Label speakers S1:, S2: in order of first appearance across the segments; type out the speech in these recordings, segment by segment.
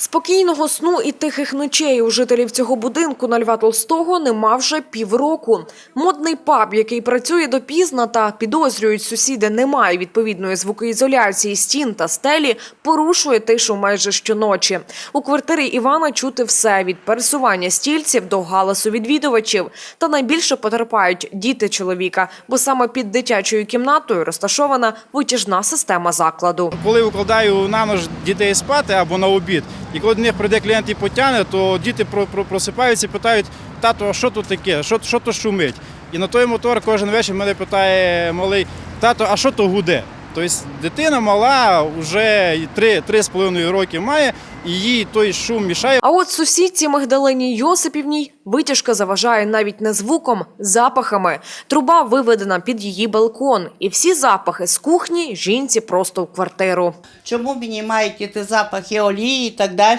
S1: Спокійного сну і тихих ночей у жителів цього будинку на Льва Толстого нема вже півроку. Модний паб, який працює допізна та підозрюють сусіди, не має відповідної звукоізоляції стін та стелі, порушує тишу майже щоночі. У квартирі Івана чути все від пересування стільців до галасу відвідувачів. Та найбільше потерпають діти чоловіка, бо саме під дитячою кімнатою розташована витяжна система закладу.
S2: Коли викладаю на ніч дітей спати або на обід, і коли до них прийде клієнт і потягне, то діти про- про- просипаються і питають, тато, а що тут таке, що, що то шумить? І на той мотор кожен вечір мене питає малий, тато, а що то гуде? Тобто дитина мала, вже 3-3,5 роки має, і їй той шум мішає.
S1: А от сусідці Магдалині Йосипівній витяжка заважає навіть не звуком, запахами. Труба виведена під її балкон, і всі запахи з кухні жінці просто в квартиру.
S3: Чому мені мають іти запахи олії і так далі?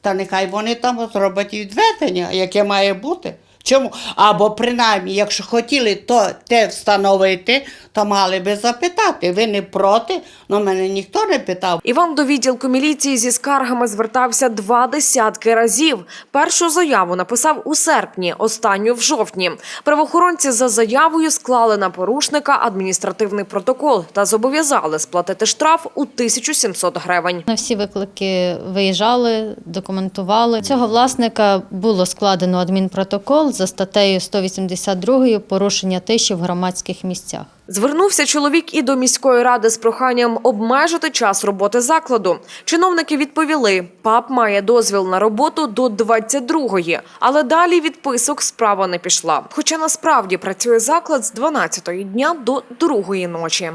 S3: Та нехай вони там зроблять відведення, яке має бути. Чому? Або принаймні, якщо хотіли то те встановити, то мали би запитати. Ви не проти? Ну мене ніхто не питав.
S1: Іван до відділку міліції зі скаргами звертався два десятки разів. Першу заяву написав у серпні, останню в жовтні. Правоохоронці за заявою склали на порушника адміністративний протокол та зобов'язали сплатити штраф у 1700 гривень.
S4: На всі виклики виїжджали, документували. Цього власника було складено адмінпротокол за статтею 182 порушення тиші в громадських місцях.
S1: Звернувся чоловік і до міської ради з проханням обмежити час роботи закладу. Чиновники відповіли, ПАП має дозвіл на роботу до 22-ї, але далі відписок справа не пішла. Хоча насправді працює заклад з 12-ї дня до 2-ї ночі.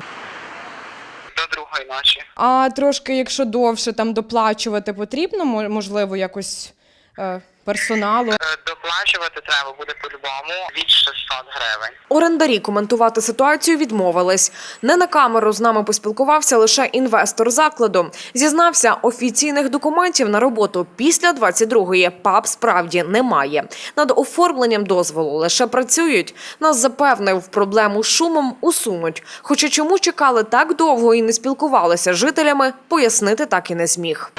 S5: до другої ночі.
S6: А трошки, якщо довше там доплачувати потрібно, мо- можливо, якось е, персоналу.
S5: Е, Доплачувати треба буде по-любому від 600 гривень.
S1: Орендарі коментувати ситуацію відмовились. Не на камеру з нами поспілкувався лише інвестор закладу. Зізнався, офіційних документів на роботу після 22-ї ПАП справді немає. Над оформленням дозволу лише працюють. Нас запевнив, проблему з шумом усунуть. Хоча чому чекали так довго і не спілкувалися з жителями, пояснити так і не зміг.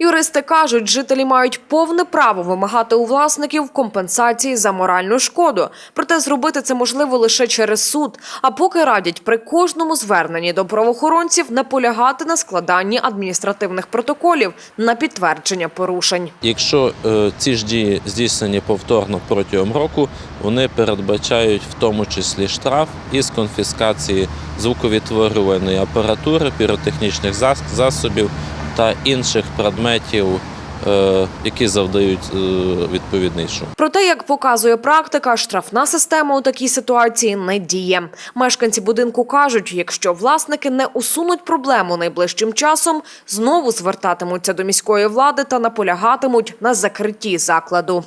S1: Юристи кажуть, жителі мають повне право вимагати у власників компенсації за моральну шкоду. Проте зробити це можливо лише через суд. А поки радять при кожному зверненні до правоохоронців наполягати на складанні адміністративних протоколів на підтвердження порушень.
S7: Якщо е, ці ж дії здійснені повторно протягом року, вони передбачають в тому числі штраф із конфіскації звуковідтворюваної апаратури, піротехнічних зас- засобів та інших предметів, е, які завдають е, відповідний шум.
S1: Проте, як показує практика, штрафна система у такій ситуації не діє. Мешканці будинку кажуть, якщо власники не усунуть проблему найближчим часом, знову звертатимуться до міської влади та наполягатимуть на закритті закладу.